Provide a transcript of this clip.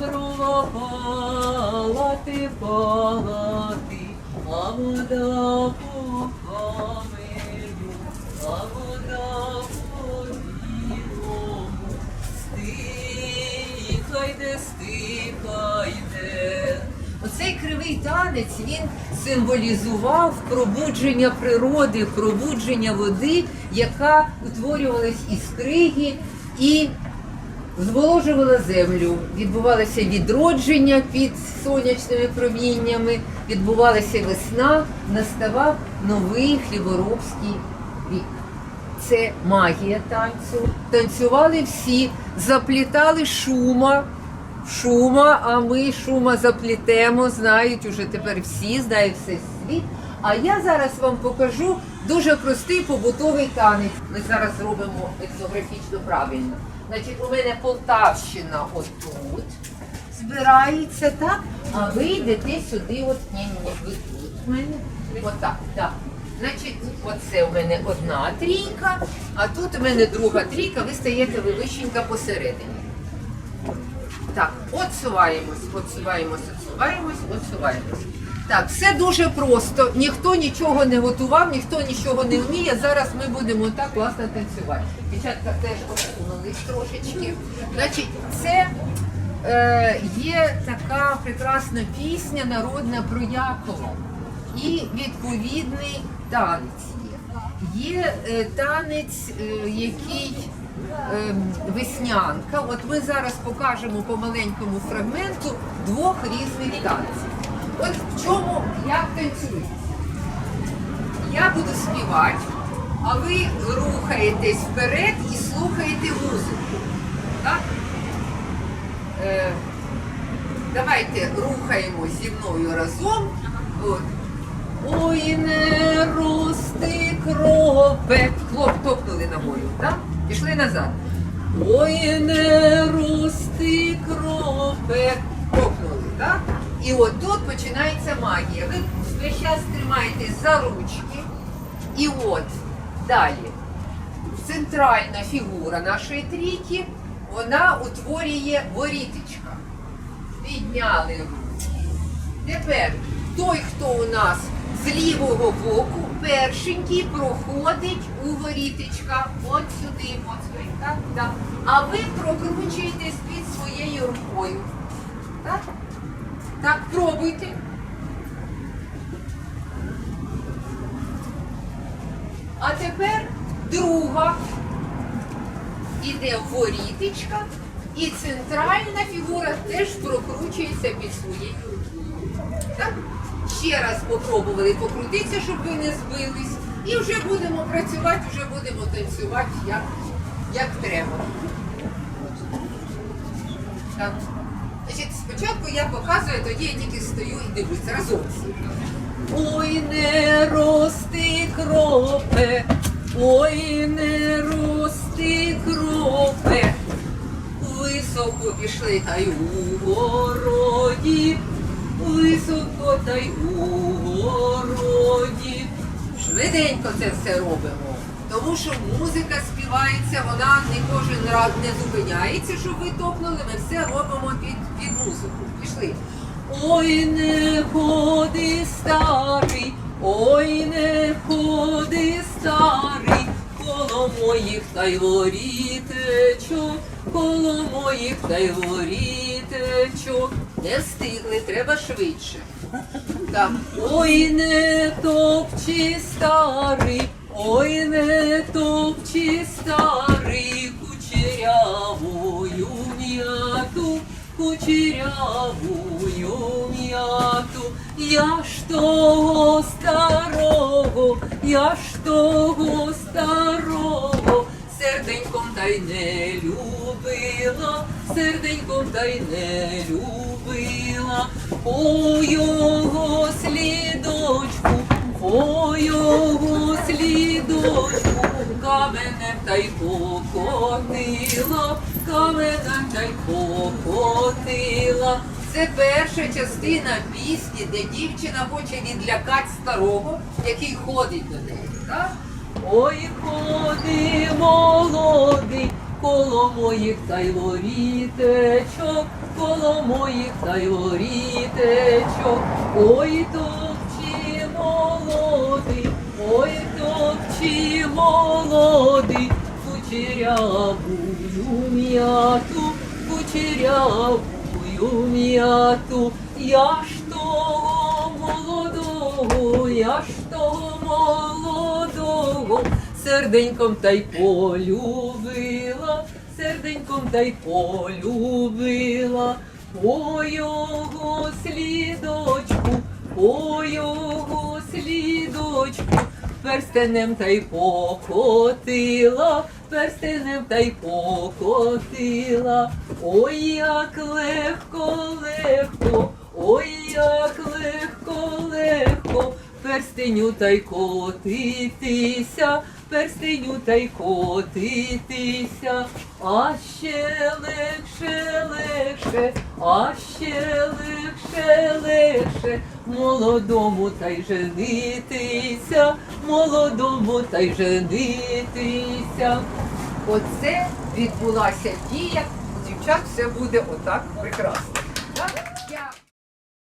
брова палати, а вода по каменю, а вода по білому. Стихайде, стихайде. Оцей кривий танець він символізував пробудження природи, пробудження води, яка утворювалась із криги і зволожувала землю. Відбувалося відродження під сонячними проміннями, відбувалася весна, наставав новий хліборобський вік. Це магія танцю. Танцювали всі, заплітали шума. Шума, а ми шума заплітемо, знають уже тепер всі, знає все світ. А я зараз вам покажу дуже простий побутовий танець. Ми зараз зробимо етнографічно правильно. Значить, у мене Полтавщина отут збирається, так? А ви йдете сюди, от ні, ні, ви тут у мене. Отак, так. Значить, оце у мене одна трійка, а тут у мене друга трійка, ви стаєте ви вищенька посередині. Так, отсуваємось, отсуваємось, отсуваємось, отсуваємось. Так, все дуже просто. Ніхто нічого не готував, ніхто нічого не вміє. Зараз ми будемо так класно танцювати. Дівчатка теж посунулись трошечки. Значить, це е, є така прекрасна пісня народна про Якова. І відповідний танець є. Є е, танець, е, який ем, веснянка. От ми зараз покажемо по маленькому фрагменту двох різних танців. От в чому як танцюється. Я буду співати, а ви рухаєтесь вперед і слухаєте музику. Так? Е, давайте рухаємось зі мною разом. От. Ой, не рости кропе. Хлоп топнули ногою, так? Пішли назад. Ой, не рости кропе. Топнули, так? І от тут починається магія. Ви весь час тримаєтесь за ручки. І от далі. Центральна фігура нашої трійки, вона утворює воріточка. Підняли руки. Тепер той, хто у нас з лівого боку, першенький проходить у воріточка. От сюди, от сюди. Так, так. А ви прокручуєтесь під своєю рукою. Так? Так, пробуйте. А тепер друга. Іде воріточка, і центральна фігура теж прокручується під своєю рукою. Ще раз попробували покрутитися, щоб ви не збились. І вже будемо працювати, вже будемо танцювати як, як треба. Так. Значить, спочатку я показую, тоді я тільки стою і дивлюся разом. Ой, не рости кропе, ой, не рости кропе. Високо пішли та й у городі, високо та й у городі. Швиденько це все робимо. Тому що музика співається, вона не кожен раз не зупиняється, щоб ви топнули, ми все робимо під, під музику. Пішли. Ой, не ходи старий, ой, не ходи старий, коло моїх та й ворітечок, коло моїх та й ворітечок. Не встигли, треба швидше. Так. Ой, не топчи старий, кучерявую м'яту. Я ж того старого, я ж того старого, серденьком та й не любила, серденьком та й не любила, по його слідочку, по його слідочку, каменем та й покотила, каменем та й покотила. Це перша частина пісні, де дівчина хоче відлякати старого, який ходить до неї. Так? Ой, ходи, молодий, коло моїх та й ворітечок, коло моїх та й орітечок, ой топчі молодий, ой топчі молодий, кучерявую м'яту, кучерявую м'яту, я ж того молодого, я ж того молодого, серденьком та й полюбила, серденьком та й полюбила, по його слідочку, по його слідочку, перстенем та й покотила, перстенем та й покотила. Ой, як легко, легко, ой, як легко, легко, перстеню та й котитися, перстеню та й котитися, а ще легше, легше, а ще легше, легше, молодому та й женитися, молодому та й женитися. Оце відбулася дія, у дівчат все буде отак прекрасно.